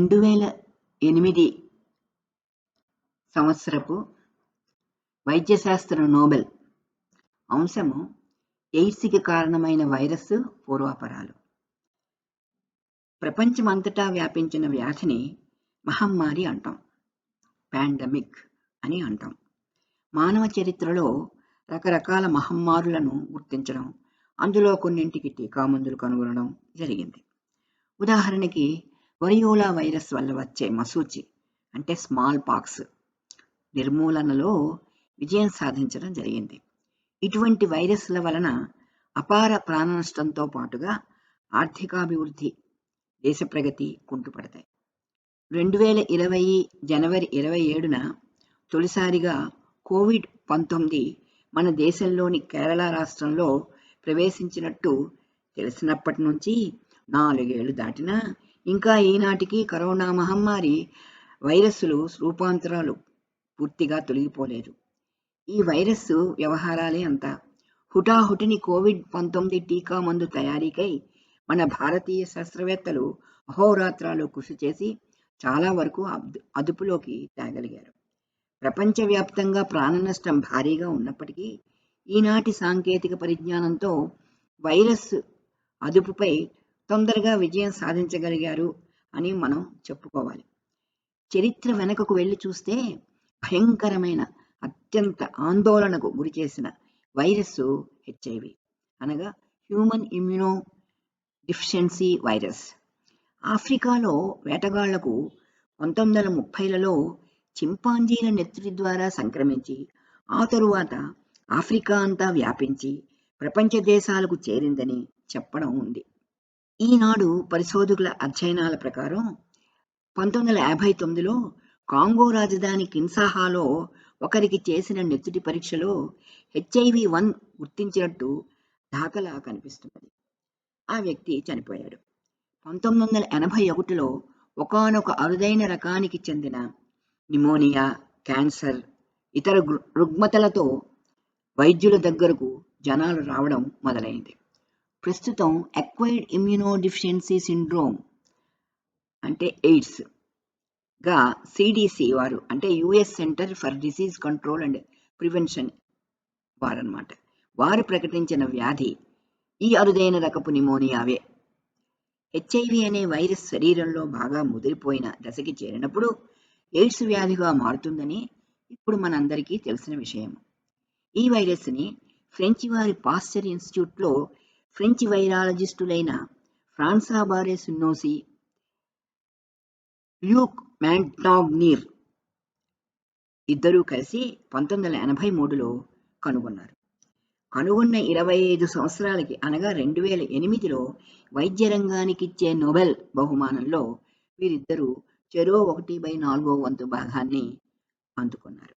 రెండు వేల ఎనిమిది సంవత్సరపు వైద్యశాస్త్ర నోబెల్ అంశము ఎయిడ్స్కి కారణమైన వైరస్ పూర్వాపరాలు. ప్రపంచమంతటా వ్యాపించిన వ్యాధిని మహమ్మారి అంటాం. పాండమిక్ అని అంటాం. మానవ చరిత్రలో రకరకాల మహమ్మారులను గుర్తించడం అందులో కొన్నింటికి టీకా మందులు కనుగొనడం జరిగింది. ఉదాహరణకి వరియోలా వైరస్ వల్ల వచ్చే మసూచి అంటే స్మాల్ పాక్స్ నిర్మూలనలో విజయం సాధించడం జరిగింది. ఇటువంటి వైరస్ల వలన అపార ప్రాణ నష్టంతో పాటుగా ఆర్థికాభివృద్ధి దేశ ప్రగతి కుంటుపడతాయి. రెండు వేల ఇరవై జనవరి ఇరవై ఏడున తొలిసారిగా కోవిడ్ పంతొమ్మిది మన దేశంలోని కేరళ రాష్ట్రంలో ప్రవేశించినట్టు తెలిసినప్పటి నుంచి నాలుగేళ్ళు దాటినా ఇంకా ఈనాటికి కరోనా మహమ్మారి వైరస్సులు రూపాంతరాలు పూర్తిగా తొలగిపోలేదు. ఈ వైరస్ వ్యవహారాలే అంతా. హుటాహుటిని కోవిడ్ పంతొమ్మిది టీకా మందు తయారీకై మన భారతీయ శాస్త్రవేత్తలు అహోరాత్రాలు కృషి చేసి చాలా వరకు అదుపులోకి తేగలిగారు. ప్రపంచవ్యాప్తంగా ప్రాణ నష్టం భారీగా ఉన్నప్పటికీ ఈనాటి సాంకేతిక పరిజ్ఞానంతో వైరస్ అదుపుపై తొందరగా విజయం సాధించగలిగారు అని మనం చెప్పుకోవాలి. చరిత్ర వెనకకు వెళ్ళి చూస్తే భయంకరమైన అత్యంత ఆందోళనకు గురి చేసిన వైరస్ హెచ్ఐవి అనగా హ్యూమన్ ఇమ్యూనో డిఫిషియన్సీ వైరస్. ఆఫ్రికాలో వేటగాళ్ళకు పంతొమ్మిది వందల ముప్పైలలో చింపాంజీల నెత్తి ద్వారా సంక్రమించి ఆ తరువాత ఆఫ్రికా అంతా వ్యాపించి ప్రపంచ దేశాలకు చేరిందని చెప్పడం ఉంది. ఈనాడు పరిశోధకుల అధ్యయనాల ప్రకారం పంతొమ్మిది వందల యాభై తొమ్మిదిలో కాంగో రాజధాని కిన్సాహాలో ఒకరికి చేసిన నెత్తుటి పరీక్షలో హెచ్ఐవి వన్ గుర్తించినట్టు దాఖలా కనిపిస్తున్నది. ఆ వ్యక్తి చనిపోయాడు. పంతొమ్మిది వందల ఎనభై ఒకటిలో ఒకనొక అరుదైన రకానికి చెందిన నిమోనియా క్యాన్సర్ ఇతర రుగ్మతలతో వైద్యుల దగ్గరకు జనాలు రావడం మొదలైంది. ప్రస్తుతం అక్వైర్డ్ ఇమ్యూనోడిఫిషియన్సీ సిండ్రోమ్ అంటే ఎయిడ్స్గా సిడిసి వారు అంటే US center for disease control and prevention వారన్నమాట. వారు ప్రకటించిన వ్యాధి ఈ అరుదైన రకపు నిమోనియావే. హెచ్ఐవి అనే వైరస్ శరీరంలో బాగా ముదిరిపోయిన దశకి చేరినప్పుడు ఎయిడ్స్ వ్యాధిగా మారుతుందని ఇప్పుడు మనందరికీ తెలిసిన విషయం. ఈ వైరస్ని ఫ్రెంచి వారి పాస్చర్ ఇన్స్టిట్యూట్లో ఫ్రెంచ్ వైరాలజిస్టులైన ఫ్రాన్సా బారే సున్నోసి ల్యూక్ మ్యాంటాగ్నీర్ ఇద్దరూ కలిసి పంతొమ్మిది వందల ఎనభై మూడులో కనుగొన్నారు. కనుగొన్న ఇరవై ఐదు సంవత్సరాలకి అనగా రెండు వేల ఎనిమిదిలో వైద్య రంగానికి ఇచ్చే నోబెల్ బహుమానంలో వీరిద్దరూ చెరో ఒకటి బై నాలుగో వంతు భాగాన్ని అందుకున్నారు.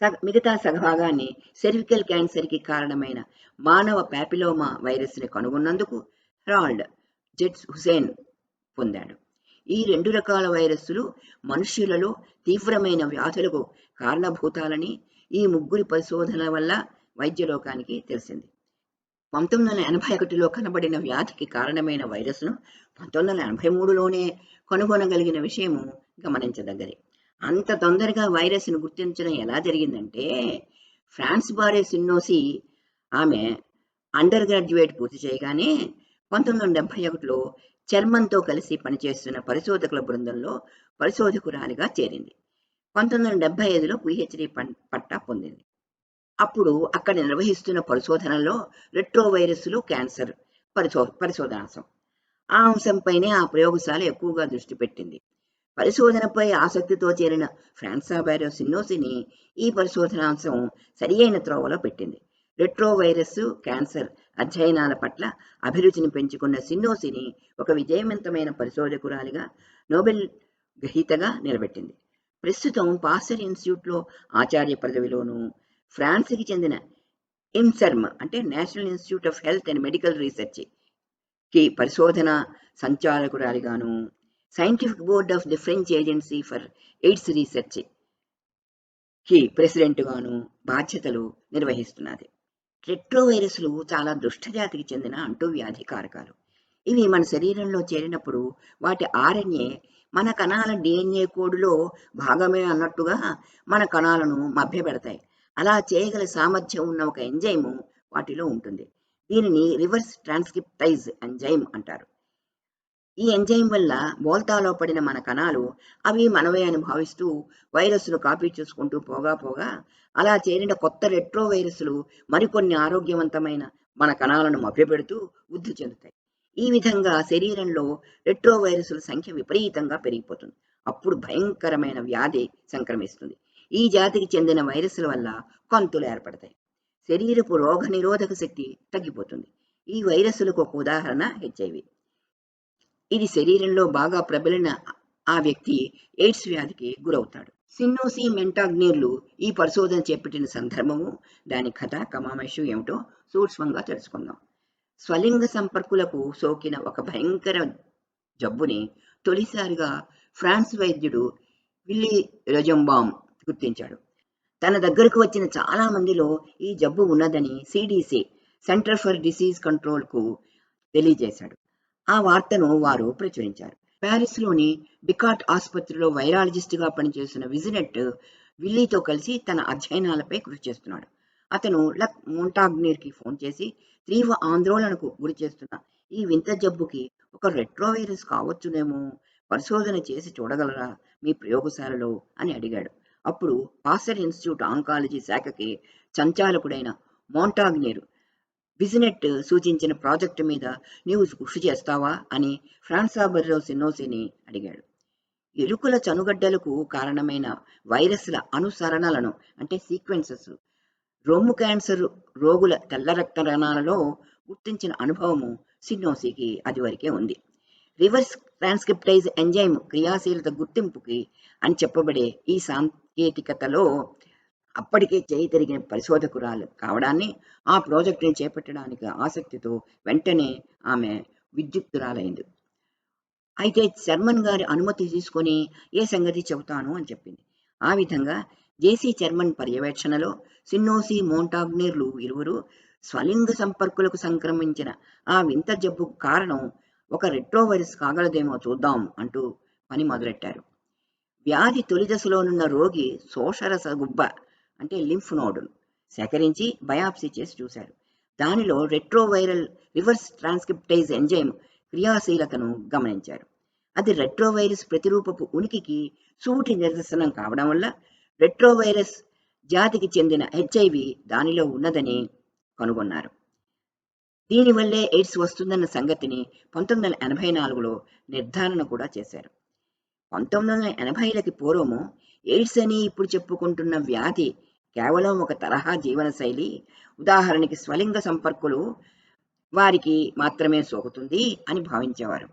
సగ మిగతా సగభాగాన్ని సెర్వికల్ క్యాన్సర్కి కారణమైన మానవ ప్యాపిలోమా వైరస్ని కనుగొన్నందుకు హెరాల్డ్ జెట్స్ హుసేన్ పొందాడు. ఈ రెండు రకాల వైరస్సులు మనుష్యులలో తీవ్రమైన వ్యాధులకు కారణభూతాలని ఈ ముగ్గురి పరిశోధనల వల్ల వైద్యలోకానికి తెలిసింది. పంతొమ్మిది వందల ఎనభై ఒకటిలో కనబడిన వ్యాధికి కారణమైన వైరస్ను పంతొమ్మిది వందల ఎనభై మూడులోనే కనుగొనగలిగిన విషయము గమనించదగ్గది. అంత తొందరగా వైరస్ను గుర్తించడం ఎలా జరిగిందంటే ఫ్రాన్స్ బారే సిన్నోసి ఆమె అండర్ గ్రాడ్యుయేట్ పూర్తి చేయగానే పంతొమ్మిది వందల డెబ్బై ఒకటిలో చర్మంతో కలిసి పనిచేస్తున్న పరిశోధకుల బృందంలో పరిశోధకురాలిగా చేరింది. పంతొమ్మిది వందల డెబ్బై ఐదులో పిహెచ్డి పట్టా పొందింది. అప్పుడు అక్కడ నిర్వహిస్తున్న పరిశోధనలో రెట్రో వైరస్లు క్యాన్సర్ పరిశో పరిశోధనాంశం. ఆ అంశంపైనే ఆ ప్రయోగశాల ఎక్కువగా దృష్టి పెట్టింది. పరిశోధనపై ఆసక్తితో చేరిన ఫ్రాన్సా బైరో సిన్నోసిని ఈ పరిశోధనాంశం సరియైన త్రోవలో పెట్టింది. రెట్రో వైరస్ క్యాన్సర్ అధ్యయనాల పట్ల అభిరుచిని పెంచుకున్న సిన్నోసిని ఒక విజయవంతమైన పరిశోధకురాలిగా నోబెల్ గ్రహీతగా నిలబెట్టింది. ప్రస్తుతం పాసర్ ఇన్స్టిట్యూట్లో ఆచార్య పదవిలోను ఫ్రాన్స్కి చెందిన ఇన్సర్మ్ అంటే national institute of health and medical రీసెర్చ్కి పరిశోధన సంచాలకురాలిగాను scientific board of the French agency for AIDS రీసెర్చ్కి ప్రెసిడెంట్గాను బాధ్యతలు నిర్వహిస్తున్నది. రెట్రోవైరస్లు చాలా దుష్టజాతికి చెందిన అంటువ్యాధి కారకాలు. ఇవి మన శరీరంలో చేరినప్పుడు వాటి ఆర్ఎన్ఏ మన కణాల డిఎన్ఏ కోడ్లో భాగమే అన్నట్టుగా మన కణాలను మభ్యపెడతాయి. అలా చేయగల సామర్థ్యం ఉన్న ఒక ఎంజైము వాటిలో ఉంటుంది. దీనిని రివర్స్ ట్రాన్స్క్రిప్టైజ్ ఎంజైమ్ అంటారు. ఈ ఎంజైమ్ వల్ల బోల్తాలో పడిన మన కణాలు అవి మనవే అని భావిస్తూ వైరస్ను కాపీ చేసుకుంటూ పోగా పోగా అలా చేరిన కొత్త రెట్రో వైరస్లు మరికొన్ని ఆరోగ్యవంతమైన మన కణాలను మభ్యపెడుతూ వృద్ధి చెందుతాయి. ఈ విధంగా శరీరంలో రెట్రో వైరస్ల సంఖ్య విపరీతంగా పెరిగిపోతుంది. అప్పుడు భయంకరమైన వ్యాధి సంక్రమిస్తుంది. ఈ జాతికి చెందిన వైరస్ల వల్ల కంతులు ఏర్పడతాయి. శరీరపు రోగ నిరోధక శక్తి తగ్గిపోతుంది. ఈ వైరస్లకు ఒక ఉదాహరణ హెచ్ఐవి ఇది శరీరంలో బాగా ప్రబలిన ఆ వ్యక్తి ఎయిడ్స్ వ్యాధికి గురవుతాడు. సిన్నోసి మెంటాగ్నీర్లు ఈ పరిశోధన చేపట్టిన సందర్భము దాని కథ కమామేషు ఏమిటో సూక్ష్మంగా తెలుసుకుందాం. స్వలింగ సంపర్కులకు సోకిన ఒక భయంకర జబ్బుని తొలిసారిగా ఫ్రాన్స్ వైద్యుడు విల్లీ రొజంబామ్ గుర్తించాడు. తన దగ్గరకు వచ్చిన చాలా మందిలో ఈ జబ్బు ఉన్నదని సిడిసి సెంటర్ ఫర్ డిసీజ్ కంట్రోల్కు తెలియజేశాడు. ఆ వార్తను వారు ప్రచురించారు. ప్యారిస్లోని బికాట్ ఆసుపత్రిలో వైరాలజిస్ట్గా పనిచేస్తున్న విజినెట్ విల్లీతో కలిసి తన అధ్యయనాలపై కృషి చేస్తున్నాడు. అతను లక్ మోంటాగ్నీర్కి ఫోన్ చేసి తీవ్ర ఆందోళనకు గురి చేస్తున్న. ఈ వింత జబ్బుకి ఒక రెట్రోవైరస్ కావచ్చునేమో పరిశోధన చేసి చూడగలరా మీ ప్రయోగశాలలో అని అడిగాడు. అప్పుడు పాస్టర్ ఇన్స్టిట్యూట్ ఆంకాలజీ శాఖకి సంచాలకుడైన మోంటాగ్నీరు బిజినెట్ సూచించిన ప్రాజెక్టు మీద నీవు కృషి చేస్తావా అని ఫ్రాన్సా బెర్రో సిన్నోసిని అడిగాడు. ఎలుకల చనుగడ్డలకు కారణమైన వైరస్ల అనుసరణలను అంటే సీక్వెన్సెస్ రొమ్ము క్యాన్సర్ రోగుల తెల్ల రక్త రణాలలో గుర్తించిన అనుభవము సిన్నోసికి అది వరకే ఉంది. రివర్స్ ట్రాన్స్క్రిప్టైజ్ ఎంజైమ్ క్రియాశీలత గుర్తింపుకి అని చెప్పబడే ఈ సాంకేతికతలో అప్పటికే చేయి తిరిగిన పరిశోధకురాలు కావడాన్ని ఆ ప్రాజెక్టుని చేపట్టడానికి ఆసక్తితో వెంటనే ఆమె విద్యుక్తురాలైంది. అయితే చర్మన్ గారి అనుమతి తీసుకొని ఏ సంగతి చెబుతాను అని చెప్పింది. ఆ విధంగా జేసీ చర్మన్ పర్యవేక్షణలో సిన్నోసి మోంటాగ్నీర్లు ఇరువురు స్వలింగ సంపర్కులకు సంక్రమించిన ఆ వింత జబ్బుకు కారణం ఒక రెట్రోవైరస్ కాగలదేమో చూద్దాం అంటూ పని మొదలెట్టారు. వ్యాధి తొలి దశలోనున్న రోగి శోషరస గుబ్బ అంటే లింఫ్ నోడ్ను సేకరించి బయాప్సీ చేసి చూశారు దానిలో రెట్రోవైరల్ రివర్స్ ట్రాన్స్క్రిప్టైజ్ ఎంజైమ్ క్రియాశీలతను గమనించారు అది రెట్రోవైరస్ ప్రతిరూపపు ఉనికికి సూటి నిదర్శనం కావడం వల్ల రెట్రోవైరస్ జాతికి చెందిన హెచ్ఐవి దానిలో ఉన్నదని కనుగొన్నారు. దీనివల్లే ఎయిడ్స్ వస్తుందన్న సంగతిని పంతొమ్మిది వందల ఎనభై నాలుగులో నిర్ధారణ కూడా చేశారు. పంతొమ్మిది వందల ఎనభైలకి పూర్వము ఎయిడ్స్ అని ఇప్పుడు చెప్పుకుంటున్న వ్యాధి కేవలం ఒక తరహా జీవనశైలి. ఉదాహరణకి స్వలింగ సంపర్కులు వారికి మాత్రమే సోకుతుంది అని భావించేవారు.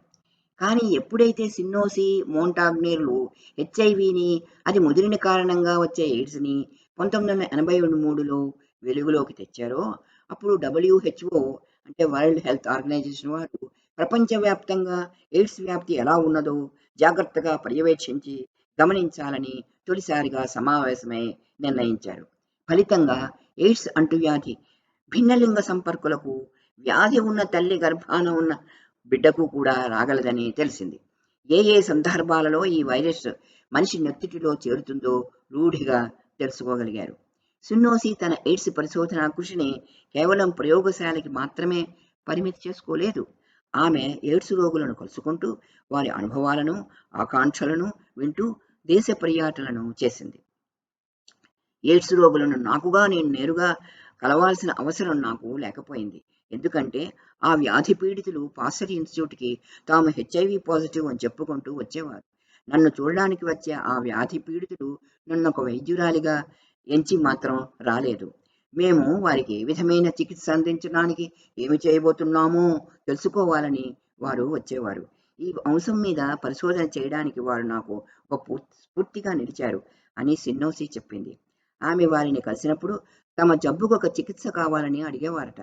కానీ ఎప్పుడైతే సిన్నోసి మోంటాగ్నీర్లు హెచ్ఐవిని అది ముదిరిన కారణంగా వచ్చే ఎయిడ్స్ని పంతొమ్మిది వందల ఎనభై మూడులో వెలుగులోకి తెచ్చారో అప్పుడు డబ్ల్యూహెచ్ఓ అంటే వరల్డ్ హెల్త్ ఆర్గనైజేషన్ వారు ప్రపంచవ్యాప్తంగా ఎయిడ్స్ వ్యాప్తి ఎలా ఉన్నదో జాగ్రత్తగా పర్యవేక్షించి గమనించాలని తొలిసారిగా సమావేశమై నిర్ణయించారు. ఫలితంగా ఎయిడ్స్ అంటువ్యాధి భిన్నలింగ సంపర్కులకు వ్యాధి ఉన్న తల్లి గర్భాన ఉన్న బిడ్డకు కూడా రాగలదని తెలిసింది. ఏ ఏ సందర్భాలలో ఈ వైరస్ మనిషి నెత్తిటిలో చేరుతుందో రూఢిగా తెలుసుకోగలిగారు. సున్నోసి తన ఎయిడ్స్ పరిశోధన కృషిని కేవలం ప్రయోగశాలకి మాత్రమే పరిమితి చేసుకోలేదు. ఆమె ఎయిడ్స్ రోగులను కలుసుకుంటూ వారి అనుభవాలను ఆకాంక్షలను వింటూ దేశ పర్యటనలను చేసింది. ఎయిడ్స్ రోగులను నాకుగా నేను నేరుగా కలవాల్సిన అవసరం నాకు లేకపోయింది. ఎందుకంటే ఆ వ్యాధి పీడితులు పాస్టర్ ఇన్స్టిట్యూట్కి తాము హెచ్ఐవి పాజిటివ్ అని చెప్పుకుంటూ వచ్చేవారు. నన్ను చూడడానికి వచ్చే ఆ వ్యాధి పీడితులు నన్ను ఒక వైద్యురాలిగా ఎంచి మాత్రం రాలేదు. మేము వారికి ఏ విధమైన చికిత్స అందించడానికి ఏమి చేయబోతున్నామో తెలుసుకోవాలని వారు వచ్చేవారు. ఈ అంశం మీద పరిశోధన చేయడానికి వారు నాకు ఒక పూ- స్ఫూర్తిగా నిలిచారు అని సిన్నోసి చెప్పింది. ఆమె వారిని కలిసినప్పుడు తమ జబ్బుకు ఒక చికిత్స కావాలని అడిగేవారట.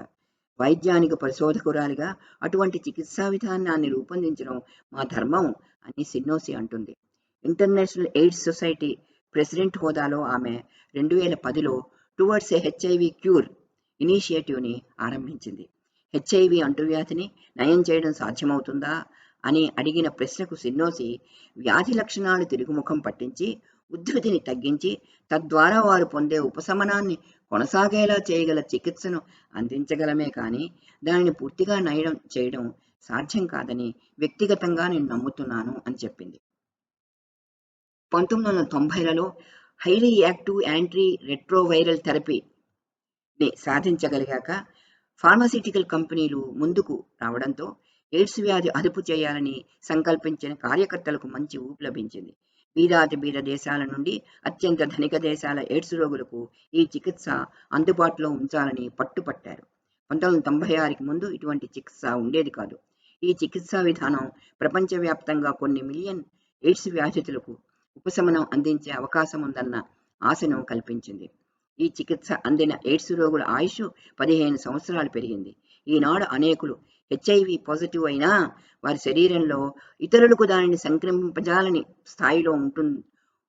వైద్యానికి పరిశోధకురాలిగా అటువంటి చికిత్సా విధానాన్ని రూపొందించడం మా ధర్మం అని సిన్నోసి అంటుంది. ఇంటర్నేషనల్ ఎయిడ్స్ సొసైటీ ప్రెసిడెంట్ హోదాలో ఆమె రెండు వేల పదిలో టువర్డ్స్ ఏ హెచ్ఐవి క్యూర్ ఇనిషియేటివ్ని ఆరంభించింది. హెచ్ఐవి అంటువ్యాధిని నయం చేయడం సాధ్యమవుతుందా? అని అడిగిన ప్రశ్నకు సిన్నోసి వ్యాధి లక్షణాలు తిరుగుముఖం పట్టించి ఉద్ధృతిని తగ్గించి తద్వారా వారు పొందే ఉపశమనాన్ని కొనసాగేలా చేయగల చికిత్సను అందించగలమే కానీ దానిని పూర్తిగా నయడం చేయడం సాధ్యం కాదని వ్యక్తిగతంగా నేను నమ్ముతున్నాను అని చెప్పింది. పంతొమ్మిది వందల తొంభైలలో హైలీ యాక్టివ్ యాంట్రీ రెట్రోవైరల్ థెరపీని సాధించగలిగాక ఫార్మాసిటికల్ కంపెనీలు ముందుకు రావడంతో ఎయిడ్స్ వ్యాధి అదుపు చేయాలని సంకల్పించిన కార్యకర్తలకు మంచి ఊపు లభించింది. బీదాతి బీద దేశాల నుండి అత్యంత ధనిక దేశాల ఎయిడ్స్ రోగులకు ఈ చికిత్స అందుబాటులో ఉంచాలని పట్టుపట్టారు. పంతొమ్మిది వందల తొంభై ఆరుకి ముందు ఇటువంటి చికిత్స ఉండేది కాదు. ఈ చికిత్సా విధానం ప్రపంచవ్యాప్తంగా కొన్ని మిలియన్ ఎయిడ్స్ వ్యాధితులకు ఉపశమనం అందించే అవకాశం ఉందన్న ఆశను కల్పించింది. ఈ చికిత్స అందిన ఎయిడ్స్ రోగుల ఆయుష్ పదిహేను సంవత్సరాలు పెరిగింది. ఈనాడు అనేకులు హెచ్ఐవి పాజిటివ్ అయినా వారి శరీరంలో ఇతరులకు దానిని సంక్రమింపజాలని స్థాయిలో ఉంటు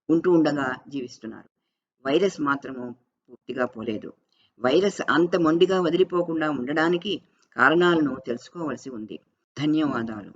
ఉంటూ ఉండగా జీవిస్తున్నారు. వైరస్ మాత్రము పూర్తిగా పోలేదు. వైరస్ అంత మొండిగా వదిలిపోకుండా ఉండడానికి కారణాలను తెలుసుకోవలసి ఉంది. ధన్యవాదాలు.